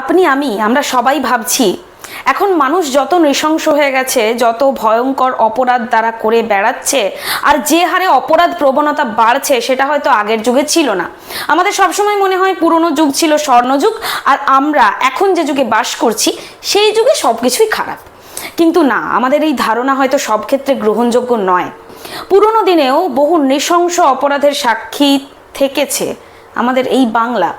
আপনি, আমি, আমরা সবাই ভাবছি, এখন মানুষ যত নৃশংস হয়ে গেছে, যত ভয়ঙ্কর অপরাধ দ্বারা করে বেড়াচ্ছে, আর যে হারে অপরাধ প্রবণতা বাড়ছে, সেটা হয়তো আগের যুগে ছিল না। আমাদের সবসময় মনে হয় পুরনো যুগ ছিল স্বর্ণযুগ আর আমরা এখন যে যুগে বাস করছি, সেই যুগে সব কিছুই খারাপ। কিন্তু না, আমাদের এই ধারণা হয়তো সব ক্ষেত্রে গ্রহণযোগ্য নয়। পুরনো দিনেও বহু নৃশংস অপরাধের সাক্ষী থেকেছে। আমাদের এই বাংলা।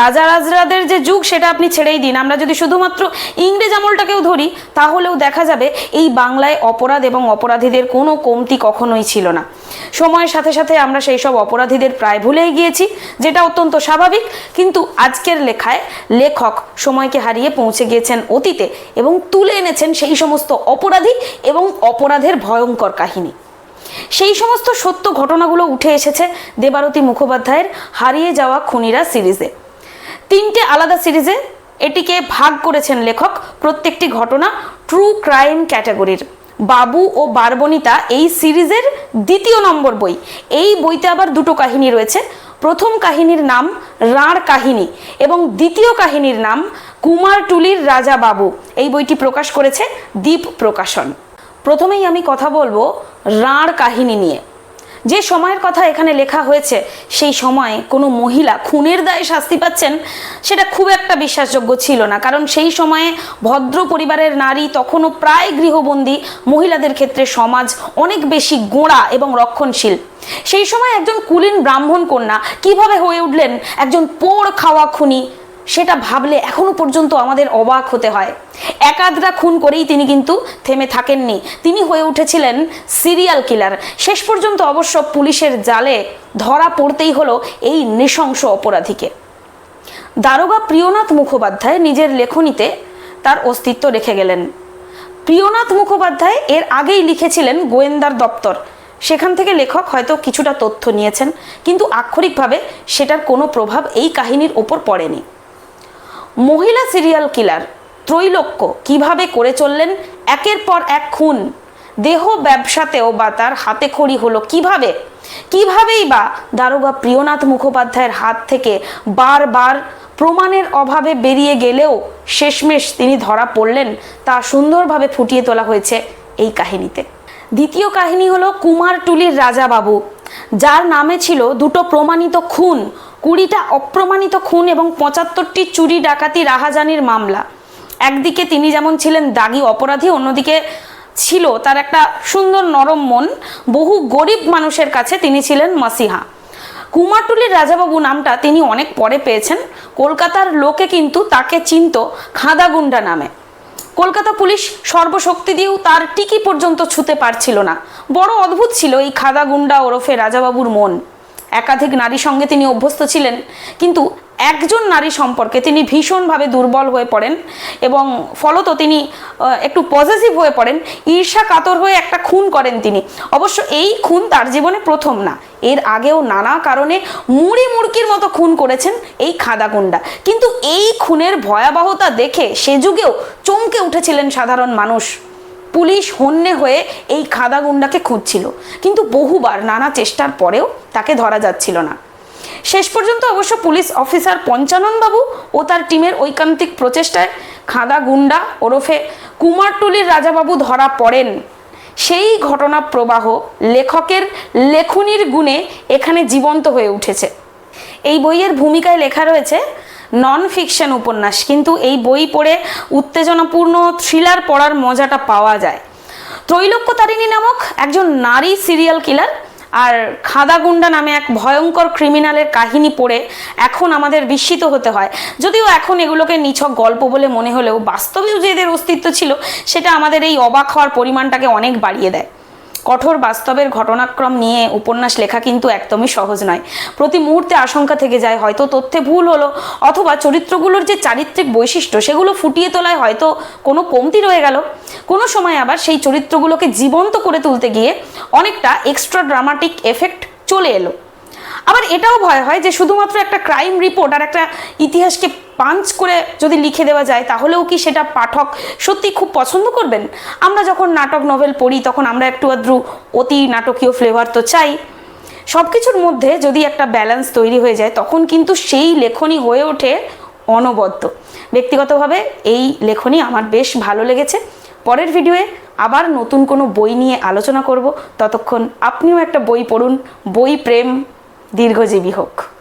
রাজা রাজরাদের যে যুগ, সেটা আপনি ছেড়েই দিন। আমরা যদি শুধুমাত্র ইংরেজ আমলটাকেও ধরি, তাহলেও দেখা যাবে এই বাংলায় অপরাধ এবং অপরাধীদের কোনো কমতি কখনোই ছিল না। সময়ের সাথে সাথে আমরা সেই সব অপরাধীদের প্রায় ভুলেই গিয়েছি, যেটা অত্যন্ত স্বাভাবিক। কিন্তু আজকের লেখায় লেখক সময়কে হারিয়ে পৌঁছে গিয়েছেন অতীতে এবং তুলে এনেছেন সেই সমস্ত অপরাধী এবং অপরাধের ভয়ঙ্কর কাহিনী। সেই সমস্ত সত্য ঘটনাগুলো উঠে এসেছে দেবারতী মুখোপাধ্যায়ের হারিয়ে যাওয়া খুনিরা সিরিজে। তিনটে আলাদা সিরিজে এটিকে ভাগ করেছেন লেখক প্রত্যেকটি ঘটনা ট্রু ক্রাইম ক্যাটাগরির বাবু ও বারবনিতা এই সিরিজের দ্বিতীয় নম্বর বই। এই বইতে আবার দুটো কাহিনী রয়েছে। প্রথম কাহিনীর নাম রাঁড় কাহিনী এবং দ্বিতীয় কাহিনীর নাম কুমারটুলির রাজা বাবু। এই বইটি প্রকাশ করেছে দ্বীপ প্রকাশন। প্রথমেই আমি কথা বলব রাঁড় কাহিনী নিয়ে। যে সময়ের কথা এখানে লেখা হয়েছে, সেই সময়ে কোনো মহিলা খুনের দায়ে শাস্তি পাচ্ছেন, সেটা খুব একটা বিশ্বাসযোগ্য ছিল না। কারণ সেই সময়ে ভদ্র পরিবারের নারী, তখনও প্রায় গৃহবন্দী মহিলাদের ক্ষেত্রে সমাজ অনেক বেশি গোঁড়া এবং রক্ষণশীল। সেই সময় একজন কুলীন ব্রাহ্মণ কন্যা কীভাবে হয়ে উঠলেন? একজন পোড় খাওয়া খুনি সেটা ভাবলে এখনও পর্যন্ত আমাদের অবাক হতে হয়। একাধরা খুন করেই তিনি কিন্তু থেমে থাকেননি। তিনি হয়ে উঠেছিলেন সিরিয়াল কিলার। শেষ পর্যন্ত অবশ্য পুলিশের জালে ধরা পড়তেই হলো এই নৃশংস অপরাধীকে। দারোগা প্রিয়নাথ মুখোপাধ্যায় নিজের লেখনীতে তার অস্তিত্ব রেখে গেলেন। প্রিয়নাথ মুখোপাধ্যায় এর আগেই লিখেছিলেন গোয়েন্দার দপ্তর। সেখান থেকে লেখক হয়তো কিছুটা তথ্য নিয়েছেন, কিন্তু আক্ষরিকভাবে সেটার কোনো প্রভাব এই কাহিনীর ওপর পড়েনি। মহিলা সিরিয়াল কিলার ত্রৈলোক্য কীভাবে করে চললেন? একের পর এক খুন। দেহ ব্যবসাতেও বা তার হাতে খড়ি হলো কীভাবে? কিভাবেই বা দারোগা প্রিয়নাথ মুখোপাধ্যায়ের হাত থেকে বারবার প্রমাণের অভাবে বেরিয়ে গেলেও শেষমেশ তিনি ধরা পড়লেন, তা সুন্দরভাবে ফুটিয়ে তোলা হয়েছে এই কাহিনীতে। দ্বিতীয় কাহিনী হলো কুমারটুলির রাজাবাবু, যার নামে ছিল দুটো প্রমাণিত খুন। কুড়িটা অপ্রমাণিত খুন এবং পঁচাত্তরটি চুরি ডাকাতি রাহাজানির মামলা। একদিকে তিনি যেমন ছিলেন দাগি অপরাধী, অন্যদিকে ছিল তার একটা সুন্দর নরম মন। বহু গরিব মানুষের কাছে তিনি ছিলেন মাসিহা। কুমারটুলির রাজাবাবু নামটা তিনি অনেক পরে পেয়েছেন। কলকাতার লোকে কিন্তু তাকে চিনত খাদাগুন্ডা নামে। কলকাতা পুলিশ সর্বশক্তি দিয়েও তার টিকি পর্যন্ত ছুতে পারছিল না। বড় অদ্ভুত ছিল এই খাদাগুন্ডা ওরফে রাজাবাবুর মন। একাধিক নারী সঙ্গে তিনি অভ্যস্ত ছিলেন, কিন্তু একজন নারী সম্পর্কে তিনি ভীষণভাবে দুর্বল হয়ে পড়েন এবং ফলত তিনি একটু পজিটিভ হয়ে পড়েন, ঈর্ষা কাতর হয়ে একটা খুন করেন তিনি। অবশ্য এই খুন তার জীবনে প্রথম না, এর আগেও নানা কারণে মুড়ি মুড়কির মতো খুন করেছেন এই খাদাগুন্ডা কিন্তু এই খুনের ভয়াবহতা দেখে সে যুগেও চমকে উঠেছিলেন সাধারণ মানুষ। পুলিশ হন্যে হয়ে এই খাদা গুন্ডাকে খুঁজছিল। কিন্তু বহুবার নানা চেষ্টার পরেও তাকে ধরা যাচ্ছিল না। শেষ পর্যন্ত অবশ্য পুলিশ অফিসার পঞ্চানন বাবু ও তার টিমের ঐকান্তিক প্রচেষ্টায় খাদা গুন্ডা ওরফে কুমারটুলির রাজাবাবু ধরা পড়েন। সেই ঘটনা প্রবাহ লেখকের লেখনির গুণে এখানে জীবন্ত হয়ে উঠেছে। এই বইয়ের ভূমিকায় লেখা রয়েছে নন ফিকশন উপন্যাস, কিন্তু এই বই পড়ে উত্তেজনাপূর্ণ থ্রিলার পড়ার মজাটা পাওয়া যায়। ত্রৈলোক্য তারিণী নামক একজন নারী সিরিয়াল কিলার আর খাদাগুন্ডা নামে এক ভয়ঙ্কর ক্রিমিনালের কাহিনী পড়ে এখন আমাদের বিস্মিত হতে হয়। যদিও এখন এগুলোকে নিছক গল্প বলে মনে হলেও বাস্তবেও যে এদের অস্তিত্ব ছিল, সেটা আমাদের এই অবাক হওয়ার পরিমাণটাকে অনেক বাড়িয়ে দেয়। কঠোর বাস্তবের ঘটনাক্রম নিয়ে উপন্যাস লেখা কিন্তু একদমই সহজ নয়। প্রতি মুহূর্তে আশঙ্কা থেকে যায়, হয়তো তথ্যে ভুল হলো অথবা চরিত্রগুলোর যে চারিত্রিক বৈশিষ্ট্য সেগুলো ফুটিয়ে তোলায় হয়তো কোনো কমতি রয়ে গেল। কোনো সময় আবার সেই চরিত্রগুলোকে জীবন্ত করে তুলতে গিয়ে অনেকটা এক্সট্রা ড্রামাটিক এফেক্ট চলে এলো। আবার এটাও ভয় হয় যে শুধুমাত্র একটা ক্রাইম রিপোর্ট আর একটা ইতিহাসকে পাঞ্চ করে যদি লিখে দেওয়া যায়, তাহলেও কি সেটা পাঠক সত্যি খুব পছন্দ করবেন? আমরা যখন নাটক নোভেল পড়ি, তখন আমরা একটু আদ্রু অতি নাটকীয় ফ্লেভার তো চাই। সব কিছুর মধ্যে যদি একটা ব্যালেন্স তৈরি হয়ে যায়, তখন কিন্তু সেই লেখনী হয়ে ওঠে অনবদ্য। ব্যক্তিগতভাবে এই লেখনী আমার বেশ ভালো লেগেছে। পরের ভিডিওয়ে আবার নতুন কোনো বই নিয়ে আলোচনা করব। ততক্ষণ আপনিও একটা বই পড়ুন, বই প্রেম দীর্ঘজীবী হোক।